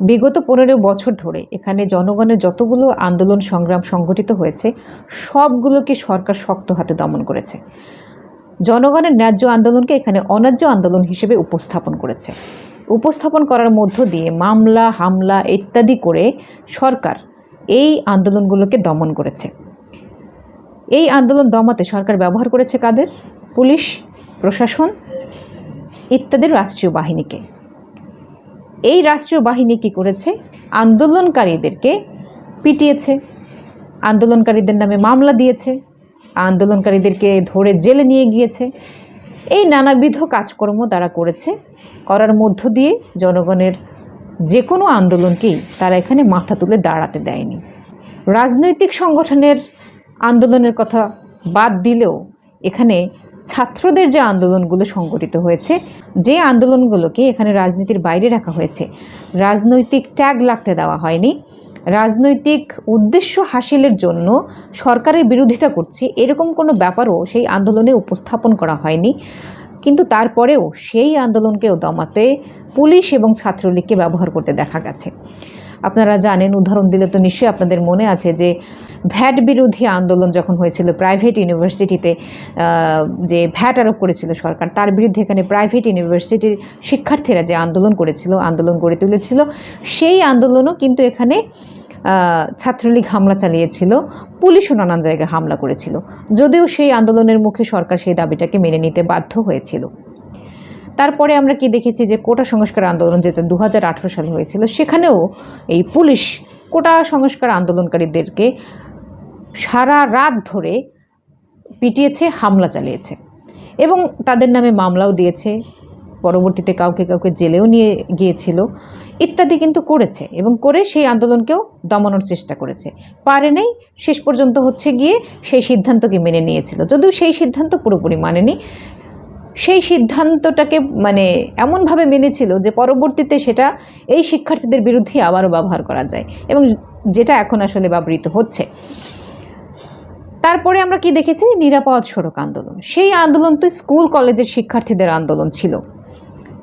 বিগত পনেরো বছর ধরে এখানে জনগণের যতগুলো আন্দোলন সংগ্রাম সংগঠিত হয়েছে, সবগুলোকে সরকার শক্ত হাতে দমন করেছে। জনগণের ন্যায্য আন্দোলনকে এখানে অন্যায্য আন্দোলন হিসেবে উপস্থাপন করেছে। উপস্থাপন করার মধ্য দিয়ে মামলা, হামলা ইত্যাদি করে সরকার এই আন্দোলনগুলোকে দমন করেছে। এই আন্দোলন দমাতে সরকার ব্যবহার করেছে কাদের? পুলিশ, প্রশাসন ইত্যাদি রাষ্ট্রীয় বাহিনীকে। এই রাষ্ট্রীয় বাহিনী কী করেছে? আন্দোলনকারীদেরকে পিটিয়েছে। আন্দোলনকারীদের নামে মামলা দিয়েছে। আন্দোলনকারীদেরকে ধরে জেলে নিয়ে গিয়েছে। এই নানাবিধ কাজকর্ম তারা করেছে। করার মধ্য দিয়ে জনগণের যে কোনো আন্দোলনকেই তারা এখানে মাথা তুলে দাঁড়াতে দেয়নি। রাজনৈতিক সংগঠনের আন্দোলনের কথা বাদ দিলেও এখানে ছাত্রদের যে আন্দোলনগুলো সংগঠিত হয়েছে, যে আন্দোলনগুলোকে এখানে রাজনীতির বাইরে রাখা হয়েছে, রাজনৈতিক ট্যাগ লাগতে দেওয়া হয়নি। রাজনৈতিক উদ্দেশ্য হাসিলের জন্য সরকারের বিরোধিতা করছে, এরকম কোনো ব্যাপারও সেই আন্দোলনে উপস্থাপন করা হয়নি। কিন্তু তারপরেও সেই আন্দোলনকেও দমাতে পুলিশ এবং ছাত্রলীগকে ব্যবহার করতে দেখা গেছে। আপনারা জানেন, উদাহরণ দিলে তো নিশ্চয়ই আপনাদের মনে আছে যে ভ্যাট বিরোধী আন্দোলন যখন হয়েছিল প্রাইভেট ইউনিভার্সিটিতে যে ভ্যাট আরোপ করেছিল সরকার, তার বিরুদ্ধে এখানে প্রাইভেট ইউনিভার্সিটির শিক্ষার্থীরা যে আন্দোলন করেছিল, আন্দোলন গড়ে তুলেছিল, সেই আন্দোলনও কিন্তু এখানে ছাত্রলীগ হামলা চালিয়েছিল পুলিশও নানান জায়গায় হামলা করেছিল। যদিও সেই আন্দোলনের মুখে সরকার সেই দাবিটাকে মেনে নিতে বাধ্য হয়েছিল। তারপরে আমরা কি দেখেছি যে কোটা সংস্কার আন্দোলন যেটা দু হাজার সালে হয়েছিল, সেখানেও এই পুলিশ কোটা সংস্কার আন্দোলনকারীদেরকে সারা রাত ধরে পিটিয়েছে, হামলা চালিয়েছে এবং তাদের নামে মামলাও দিয়েছে, পরবর্তীতে কাউকে কাউকে জেলেও নিয়ে গিয়েছিল ইত্যাদি কিন্তু করেছে এবং করে সেই আন্দোলনকেও দমানোর চেষ্টা করেছে। পারে নাই, শেষ পর্যন্ত হচ্ছে গিয়ে সেই সিদ্ধান্তকে মেনে নিয়েছিল। যদিও সেই সিদ্ধান্ত পুরোপুরি মানেনি সেই সিদ্ধান্তটাকে মানে এমনভাবে মেনেছিল যে পরবর্তীতে সেটা এই শিক্ষার্থীদের বিরুদ্ধে আবারও ব্যবহার করা যায় এবং যেটা এখন আসলে ব্যবহৃত হচ্ছে। তারপরে আমরা কি দেখেছি? নিরাপদ সড়ক আন্দোলন। সেই আন্দোলন তো স্কুল, কলেজের শিক্ষার্থীদের আন্দোলন ছিল।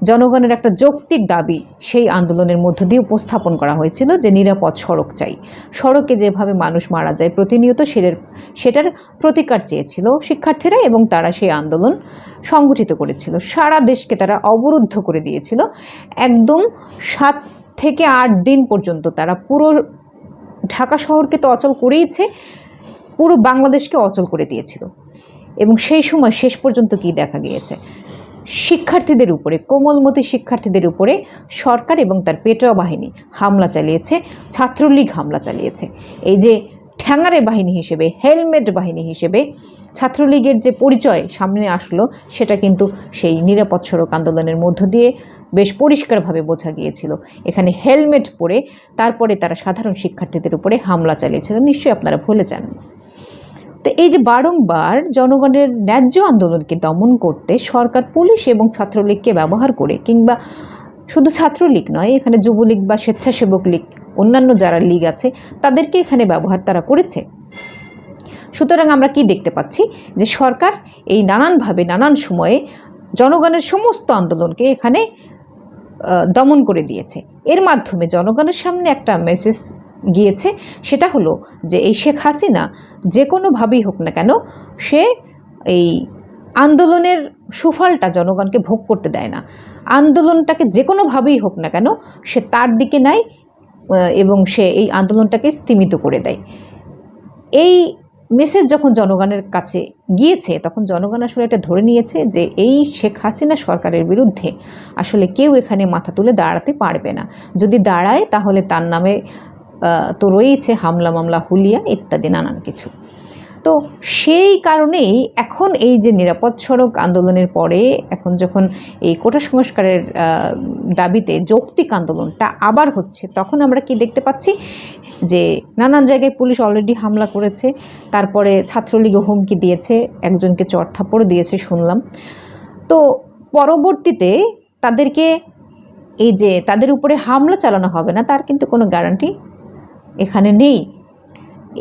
জনগণের একটা যৌক্তিক দাবি, সেই আন্দোলনের মধ্য দিয়ে উপস্থাপন করা হয়েছিল যে নিরাপদ সড়ক চাই। সড়কে যেভাবে মানুষ মারা যায় প্রতিনিয়ত সেটার সেটার প্রতিকার চেয়েছিল শিক্ষার্থীরা এবং তারা সেই আন্দোলন সংগঠিত করেছিল। সারা দেশকে তারা অবরুদ্ধ করে দিয়েছিল। একদম সাত থেকে আট দিন পর্যন্ত তারা পুরো ঢাকা শহরকে তো অচল করেইছে, পুরো বাংলাদেশকে অচল করে দিয়েছিল। এবং সেই সময় শেষ পর্যন্ত কি দেখা গিয়েছে? শিক্ষার্থীদের উপরে, কোমলমতি শিক্ষার্থীদের উপরে সরকার এবং তার পেটোয়া বাহিনী হামলা চালিয়েছে, ছাত্রলীগ হামলা চালিয়েছে। এই যে ঠ্যাঙারে বাহিনী হিসেবে, হেলমেট বাহিনী হিসেবে ছাত্রলীগের যে পরিচয় সামনে আসলো, সেটা কিন্তু সেই নিরাপদ সড়ক আন্দোলনের মধ্য দিয়ে বেশ পরিষ্কারভাবে বোঝা গিয়েছিল। এখানে হেলমেট পরে তারপরে তারা সাধারণ শিক্ষার্থীদের উপরে হামলা চালিয়েছিল। নিশ্চয়ই আপনারা ভুলে যান। তো এই যে বারংবার জনগণের ন্যায্য আন্দোলনকে দমন করতে সরকার, পুলিশ এবং ছাত্রলীগকে ব্যবহার করে কিংবা শুধু ছাত্রলীগ নয়, এখানে যুবলীগ বা স্বেচ্ছাসেবক লীগ, অন্যান্য যারা লীগ আছে, তাদেরকে এখানে ব্যবহার তারা করেছে। সুতরাং আমরা কি দেখতে পাচ্ছি? যে সরকার এই নানানভাবে, নানান সময়ে জনগণের সমস্ত আন্দোলনকে এখানে দমন করে দিয়েছে। এর মাধ্যমে জনগণের সামনে একটা মেসেজ গিয়েছে, সেটা হলো যে এই শেখ হাসিনা যে কোনোভাবেই হোক না কেন, সে এই আন্দোলনের সুফলটা জনগণকে ভোগ করতে দেয় না। আন্দোলনটাকে যে কোনোভাবেই হোক না কেন, সে তার দিকে নেয় এবং সে এই আন্দোলনটাকে স্তীমিত করে দেয়। এই মেসেজ যখন জনগণের কাছে গিয়েছে, তখন জনগণ আসলে এটা ধরে নিয়েছে যে এই শেখ হাসিনা সরকারের বিরুদ্ধে আসলে কেউ এখানে মাথা তুলে দাঁড়াতে পারবে না। যদি দাঁড়ায়, তাহলে তার নামে তো রয়েছে হামলা, মামলা, হুলিয়া ইত্যাদি, নানান কিছু। তো সেই কারণেই এখন এই যে নিরাপদ সড়ক আন্দোলনের পরে এখন যখন এই কোটা সংস্কারের দাবিতে যৌক্তিক আন্দোলনটা আবার হচ্ছে, তখন আমরা কি দেখতে পাচ্ছি? যে নানান জায়গায় পুলিশ অলরেডি হামলা করেছে, তারপরে ছাত্রলীগও হুমকি দিয়েছে, একজনকে চড়থাপড়ও দিয়েছে শুনলাম। তো পরবর্তীতে তাদেরকে এই যে তাদের উপরে হামলা চালানো হবে না, তার কিন্তু কোনো গ্যারান্টি এখানে নেই।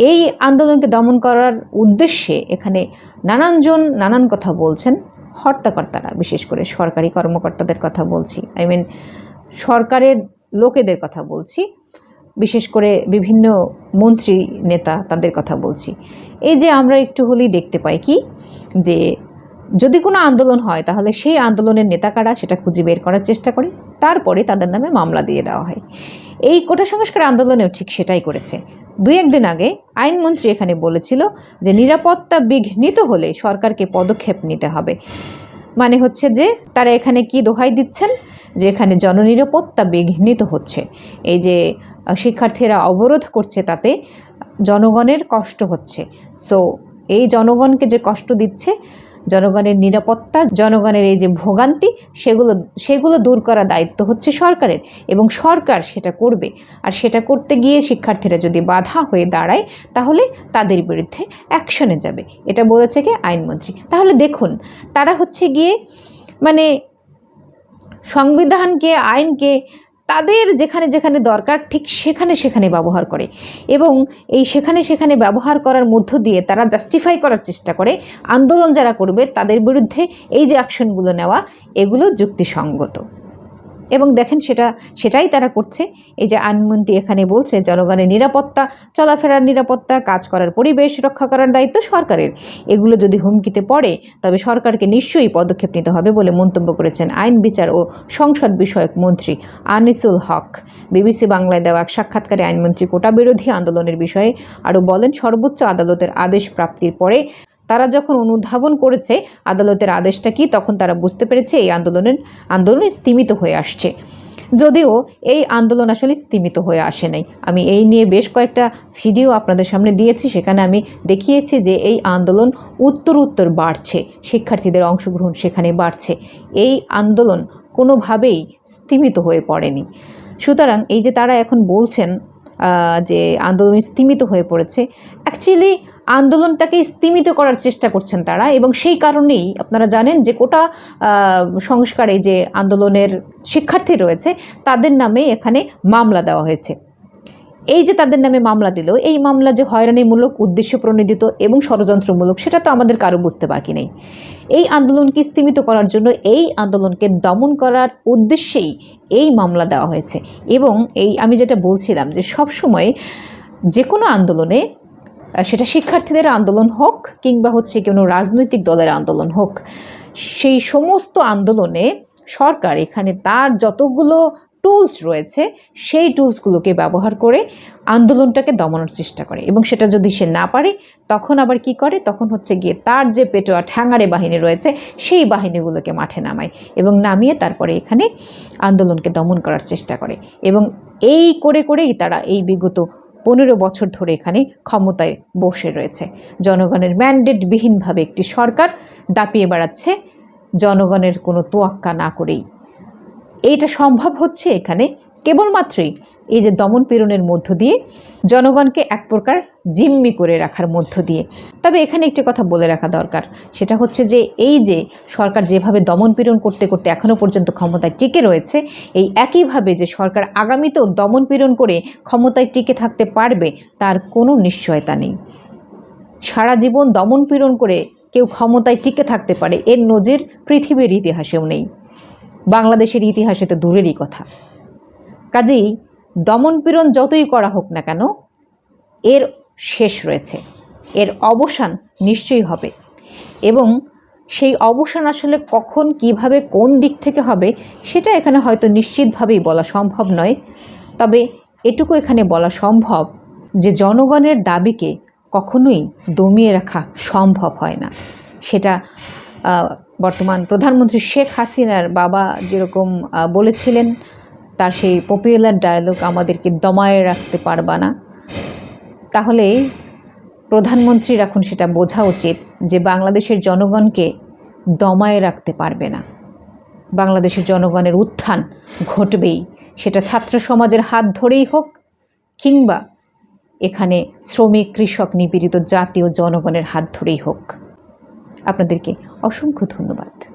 এই আন্দোলনকে দমন করার উদ্দেশ্যে এখানে নানানজন নানান কথা বলছেন হর্তাকর্তারা, বিশেষ করে সরকারি কর্মকর্তাদের কথা বলছি। আই মিন সরকারের লোকেদের কথা বলছি, বিশেষ করে বিভিন্ন মন্ত্রী, নেতা তাদের কথা বলছি। এই যে আমরা একটু হলেই দেখতে পাই কি, যে যদি কোনো আন্দোলন হয়, তাহলে সেই আন্দোলনের নেতাকারা সেটা খুঁজে বের করার চেষ্টা করে, তারপরে তাদের নামে মামলা দিয়ে দেওয়া হয়। এই কোটা সংস্কার আন্দোলনেও ঠিক সেটাই করেছে। দুই একদিন আগে আইনমন্ত্রী এখানে বলেছিল যে নিরাপত্তা বিঘ্নিত হলে সরকারকে পদক্ষেপ নিতে হবে। মানে হচ্ছে যে তারা এখানে কি দোহাই দিচ্ছেন? যে এখানে জননিরাপত্তা বিঘ্নিত হচ্ছে। এই যে শিক্ষার্থীরা অবরোধ করছে তাতে জনগণের কষ্ট হচ্ছে। সো, এই জনগণকে যে কষ্ট দিচ্ছে জনগণের নিরাপত্তা, জনগণের এই যে ভোগান্তি, সেগুলো সেগুলো দূর করার দায়িত্ব হচ্ছে সরকারের এবং সরকার সেটা করবে। আর সেটা করতে গিয়ে শিক্ষার্থীরা যদি বাধা হয়ে দাঁড়ায়, তাহলে তাদের বিরুদ্ধে অ্যাকশনে যাবে। এটা বলেছে কি? আইনমন্ত্রী। তাহলে দেখুন, তারা হচ্ছে গিয়ে মানে সংবিধানকে, আইনকে তাদের যেখানে যেখানে দরকার, ঠিক সেখানে সেখানে ব্যবহার করে। এবং এই সেখানে সেখানে ব্যবহার করার মধ্য দিয়ে তারা জাস্টিফাই করার চেষ্টা করে, আন্দোলন যারা করবে তাদের বিরুদ্ধে এই যে অ্যাকশনগুলো নেওয়া, এগুলো যুক্তিসঙ্গত। এবং দেখেন সেটা, সেটাই তারা করছে। এই যে আইনমন্ত্রী এখানে বলছে, জনগণের নিরাপত্তা, চলাফেরার নিরাপত্তা, কাজ করার পরিবেশ রক্ষা করার দায়িত্ব সরকারের। এগুলো যদি হুমকিতে পড়ে, তবে সরকারকে নিশ্চয়ই পদক্ষেপ নিতে হবে বলে মন্তব্য করেছেন আইন বিচার ও সংসদ বিষয়ক মন্ত্রী আনিসুল হক। বিবিসি বাংলায় দেওয়া এক সাক্ষাৎকারে আইনমন্ত্রী কোটা বিরোধী আন্দোলনের বিষয়ে আরও বলেন, সর্বোচ্চ আদালতের আদেশ প্রাপ্তির পরে তারা যখন অনুধাবন করেছে আদালতের আদেশটা কি, তখন তারা বুঝতে পেরেছে এই আন্দোলনের, আন্দোলন স্তীমিত হয়ে আসছে। যদিও এই আন্দোলন আসলে স্তীমিত হয়ে আসে নাই। আমি এই নিয়ে বেশ কয়েকটা ভিডিও আপনাদের সামনে দিয়েছি, সেখানে আমি দেখিয়েছি যে এই আন্দোলন উত্তর উত্তর বাড়ছে, শিক্ষার্থীদের অংশগ্রহণ সেখানে বাড়ছে। এই আন্দোলন কোনোভাবেই স্তীমিত হয়ে পড়েনি। সুতরাং এই যে তারা এখন বলছেন যে আন্দোলন স্তীমিত হয়ে পড়েছে অ্যাকচুয়ালি আন্দোলনটাকে স্তীমিত করার চেষ্টা করছেন তারা এবং সেই কারণেই আপনারা জানেন যে কোটা সংস্কারে যে আন্দোলনের শিক্ষার্থী রয়েছে, তাদের নামে এখানে মামলা দেওয়া হয়েছে। এই যে তাদের নামে মামলা দিল, এই মামলা যে হয়রানিমূলক উদ্দেশ্য প্রণোদিত এবং ষড়যন্ত্রমূলক, সেটা তো আমাদের কারও বুঝতে বাকি নেই। এই আন্দোলনকে স্তীমিত করার জন্য, এই আন্দোলনকে দমন করার উদ্দেশ্যেই এই মামলা দেওয়া হয়েছে। এবং এই, আমি যেটা বলছিলাম যে সবসময় যে কোনো আন্দোলনে সেটা শিক্ষার্থীদের আন্দোলন হোক কিংবা হচ্ছে কোনো রাজনৈতিক দলের আন্দোলন হোক, সেই সমস্ত আন্দোলনে সরকার এখানে তার যতগুলো টুলস রয়েছে, সেই টুলসগুলোকে ব্যবহার করে আন্দোলনটাকে দমানোর চেষ্টা করে। এবং সেটা যদি সে না পারে, তখন আবার কি করে? তখন হচ্ছে গিয়ে তার যে পেটোয়া ঠ্যাঙারে বাহিনী রয়েছে, সেই বাহিনীগুলোকে মাঠে নামায় এবং নামিয়ে তারপরে এখানে আন্দোলনকে দমন করার চেষ্টা করে। এবং এই করে করেই তারা এই বিগত পনেরো বছর ধরে এখানে ক্ষমতায় বসে রয়েছে। জনগণের ম্যান্ডেটবিহীনভাবে একটি সরকার দাপিয়ে বেড়াচ্ছে। জনগণের কোনো তোয়াক্কা না করেই। এইটা সম্ভব হচ্ছে এখানে কেবলমাত্রই এই যে দমন পীড়নের মধ্য দিয়ে জনগণকে এক প্রকার জিম্মি করে রাখার মধ্য দিয়ে। তবে এখানে একটি কথা বলে রাখা দরকার, সেটা হচ্ছে যে এই যে সরকার যেভাবে দমন পীড়ন করতে করতে এখনও পর্যন্ত ক্ষমতায় টিকে রয়েছে, এই একইভাবে যে সরকার আগামীতেও দমন পীড়ন করে ক্ষমতায় টিকে থাকতে পারবে, তার কোনো নিশ্চয়তা নেই। সারা জীবন দমন পীড়ন করে কেউ ক্ষমতায় টিকে থাকতে পারে, এর নজির পৃথিবীর ইতিহাসেও নেই। বাংলাদেশের ইতিহাসে তো দূরেরই কথা। কাজেই দমনপীড়ন যতই করা হোক না কেন, এর শেষ রয়েছে। এর অবসান নিশ্চয়ই হবে। এবং সেই অবসান আসলে কখন, কীভাবে, কোন দিক থেকে হবে, সেটা এখানে হয়তো নিশ্চিতভাবেই বলা সম্ভব নয়। তবে এটুকু এখানে বলা সম্ভব যে জনগণের দাবিকে কখনোই দমিয়ে রাখা সম্ভব হয় না। সেটা বর্তমান প্রধানমন্ত্রী শেখ হাসিনার বাবা যেরকম বলেছিলেন তার সেই পপুলার ডায়ালগ আমাদেরকে দমায়ে রাখতে পারবা না। তাহলে প্রধানমন্ত্রীর এখন সেটা বোঝা উচিত যে বাংলাদেশের জনগণকে দমায়ে রাখতে পারবে না। বাংলাদেশের জনগণের উত্থান ঘটবেই। সেটা ছাত্র সমাজের হাত ধরেই হোক কিংবা এখানে শ্রমিক, কৃষক, নিপীড়িত জাতীয় জনগণের হাত ধরেই হোক। আপনাদেরকে অসংখ্য ধন্যবাদ।